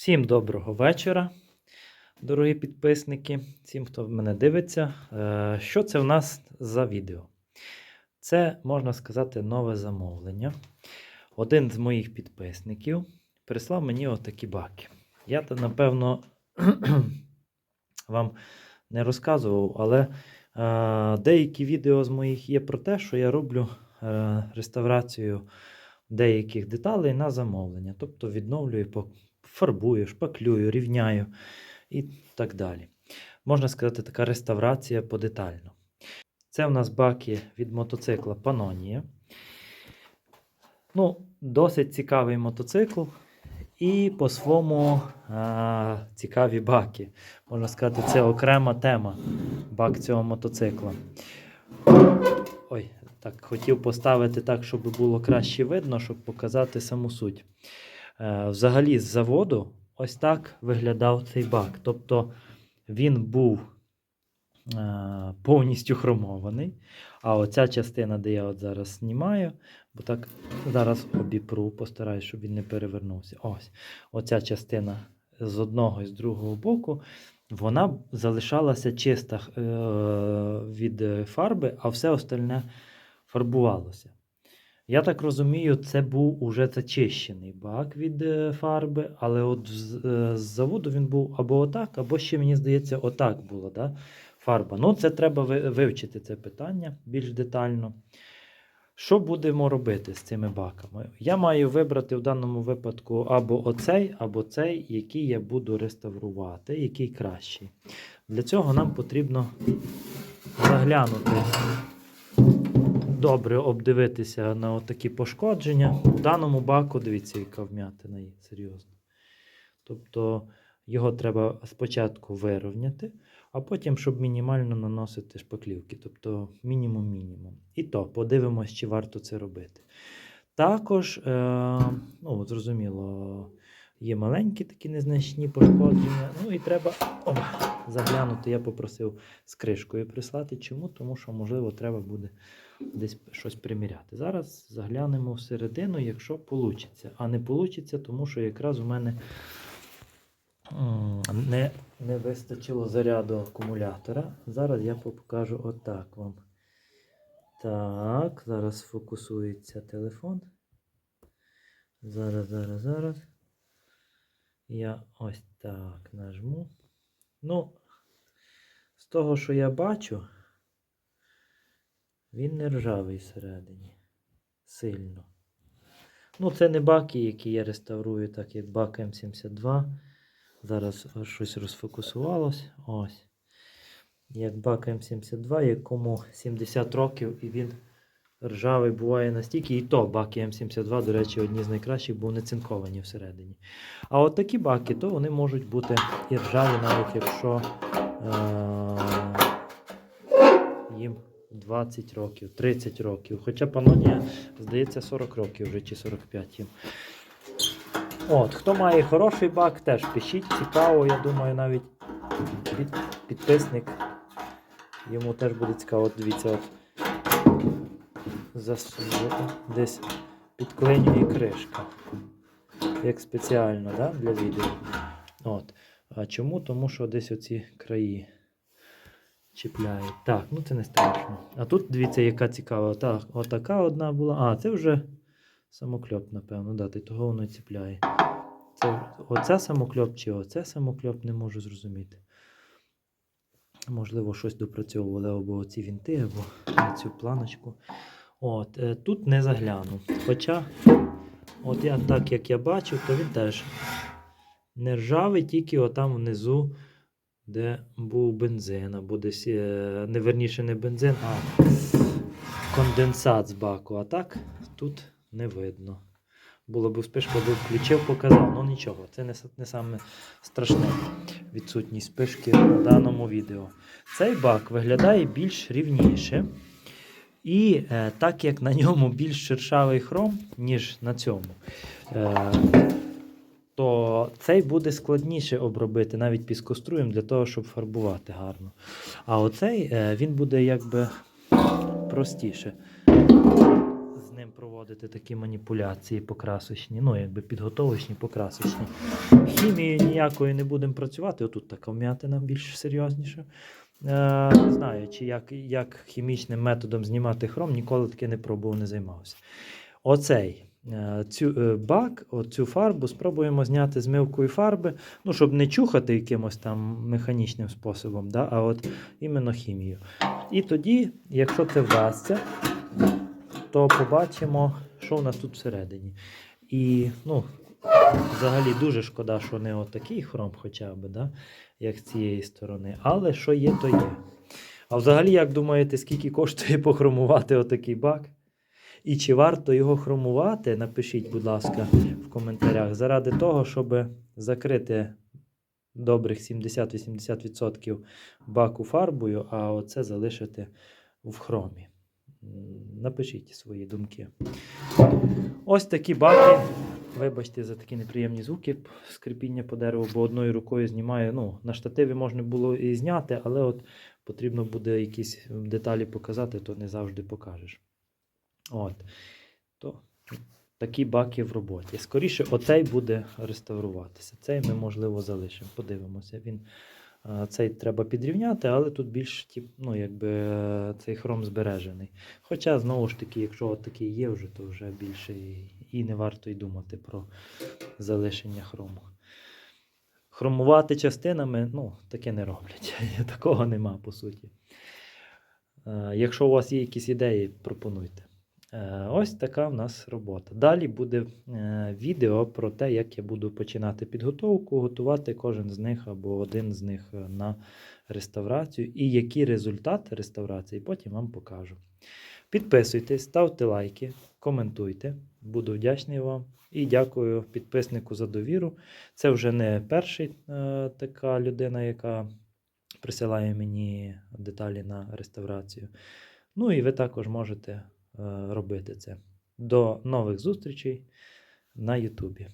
Всім доброго вечора, дорогі підписники, всім, хто мене дивиться. Е, Що це в нас за відео? Це, можна сказати, нове замовлення. Один з моїх підписників прислав мені отакі баки. Я, напевно, вам не розказував, але е, деякі відео з моїх є про те, що я роблю е, реставрацію деяких деталей на замовлення. Тобто відновлюю, по- фарбую, шпаклюю, рівняю і так далі. Можна сказати, така реставрація подетально. Це в нас баки від мотоцикла Pannonia. Ну, досить цікавий мотоцикл. І по-своєму а, цікаві баки. Можна сказати, це окрема тема бак цього мотоцикла. Ой, так, хотів поставити так, щоб було краще видно, щоб показати саму суть. Е, взагалі, з заводу ось так виглядав цей бак. Тобто він був е, повністю хромований. А оця частина, де я от зараз знімаю, бо так зараз обіпру, постараюсь, щоб він не перевернувся. Ось, оця частина з одного і з другого боку, вона залишалася чиста е, від фарби, а все остальне фарбувалося. Я так розумію, це був уже зачищений бак від е, фарби, але от з, е, заводу він був або отак, або ще, мені здається, отак була да, фарба. Ну, це треба вивчити це питання більш детально. Що будемо робити з цими баками? Я маю вибрати в даному випадку або оцей, або цей, який я буду реставрувати, який кращий. Для цього нам потрібно заглянути добре обдивитися на такі пошкодження. В даному баку, дивіться, яка вмятина є, серйозно. Тобто його треба спочатку вирівняти, а потім, щоб мінімально наносити шпаклівки, тобто мінімум-мінімум. І то подивимось, чи варто це робити. Також, е, ну, зрозуміло, є маленькі такі незначні пошкодження. Ну і треба о, заглянути. Я попросив з кришкою прислати. Чому? Тому що, можливо, треба буде десь щось приміряти. Зараз заглянемо всередину, якщо вийде. А не вийде, тому що якраз у мене не, не вистачило заряду акумулятора. Зараз я покажу отак вам. Так, зараз фокусується телефон. Зараз, зараз, зараз. Я ось так нажму. Ну, з того, що я бачу, він не ржавий всередині. Сильно. Ну, це не баки, які я реставрую, так як бак М72. Зараз щось розфокусувалось. Ось. Як бак М72, якому 70 років, і він ржавий буває настільки. І то баки М72, до речі, одні з найкращих, бо вони цинковані всередині. А от такі баки, то вони можуть бути і ржаві, навіть якщо е- їм 20 років, 30 років. Хоча панонія, здається, 40 років вже чи 45 їм. От, хто має хороший бак, теж пишіть. Цікаво, я думаю, навіть під, підписник. Йому теж буде цікаво. Дивіться, от зас, десь підклинює кришка. Як спеціально да, для відео. От. А чому? Тому що десь оці краї чіпляють. Так, ну це не страшно. А тут дивіться, яка цікава. Так, отака одна була. А, це вже самокльоп, напевно. Да, ти того воно і ціпляє. Це оце самокльоп чи оце самокльоп, не можу зрозуміти. Можливо, щось допрацьовували або оці вінти, або цю планочку. От, е, тут не загляну. Хоча, от я так як я бачу, то він теж не ржавий, тільки отам внизу, де був бензин, або десь, е, не верніше не бензин, а конденсат з баку. А так тут не видно. Було б спишка, би включив, показав. Ну нічого, це не, не саме страшне відсутність спишки в даному відео. Цей бак виглядає більш рівніше. І е, так як на ньому більш шершавий хром, ніж на цьому, е, то цей буде складніше обробити навіть піскоструєм для того, щоб фарбувати гарно. А оцей е, він буде якби простіше проводити такі маніпуляції покрасочні, ну якби підготовочні, покрасочні. Хімією ніякою не будемо працювати. Отут така вм'ятина більш серйозніша. Е, не знаю, чи як, як хімічним методом знімати хром, ніколи таки не пробував, не займався. Оцей е, цю, е, бак, оцю фарбу спробуємо зняти змивкою фарби, ну, щоб не чухати якимось там механічним способом, да, а от іменно хімію. І тоді, якщо це вдасться, то побачимо, що в нас тут всередині. І ну, взагалі дуже шкода, що не отакий хром хоча б, да, як з цієї сторони. Але що є, то є. А взагалі, як думаєте, скільки коштує похромувати отакий бак? І чи варто його хромувати? Напишіть, будь ласка, в коментарях, заради того, щоб закрити добрих 70-80% баку фарбою, а оце залишити в хромі. Напишіть свої думки. Ось такі баки. Вибачте за такі неприємні звуки скрипіння по дереву, бо одною рукою знімаю. Ну, на штативі можна було і зняти, але от потрібно буде якісь деталі показати, то не завжди покажеш. От. То такі баки в роботі. Скоріше, оцей буде реставруватися. Цей ми, можливо, залишимо. Подивимося. Він, цей треба підрівняти, але тут більш ну, якби, е, цей хром збережений. Хоча, знову ж таки, якщо такий є вже, то вже більше і, і не варто й думати про залишення хрому. Хромувати частинами, ну, таке не роблять. Такого нема, по суті. Е, Якщо у вас є якісь ідеї, пропонуйте. Е, Ось така в нас робота. Далі буде е, відео про те, як я буду починати підготовку, готувати кожен з них або один з них е, на реставрацію і які результати реставрації потім вам покажу. Підписуйтесь, ставте лайки, коментуйте. Буду вдячний вам. І дякую підписнику за довіру. Це вже не перший е, така людина, яка присилає мені деталі на реставрацію. Ну і ви також можете робити це. До нових зустрічей на Ютубі.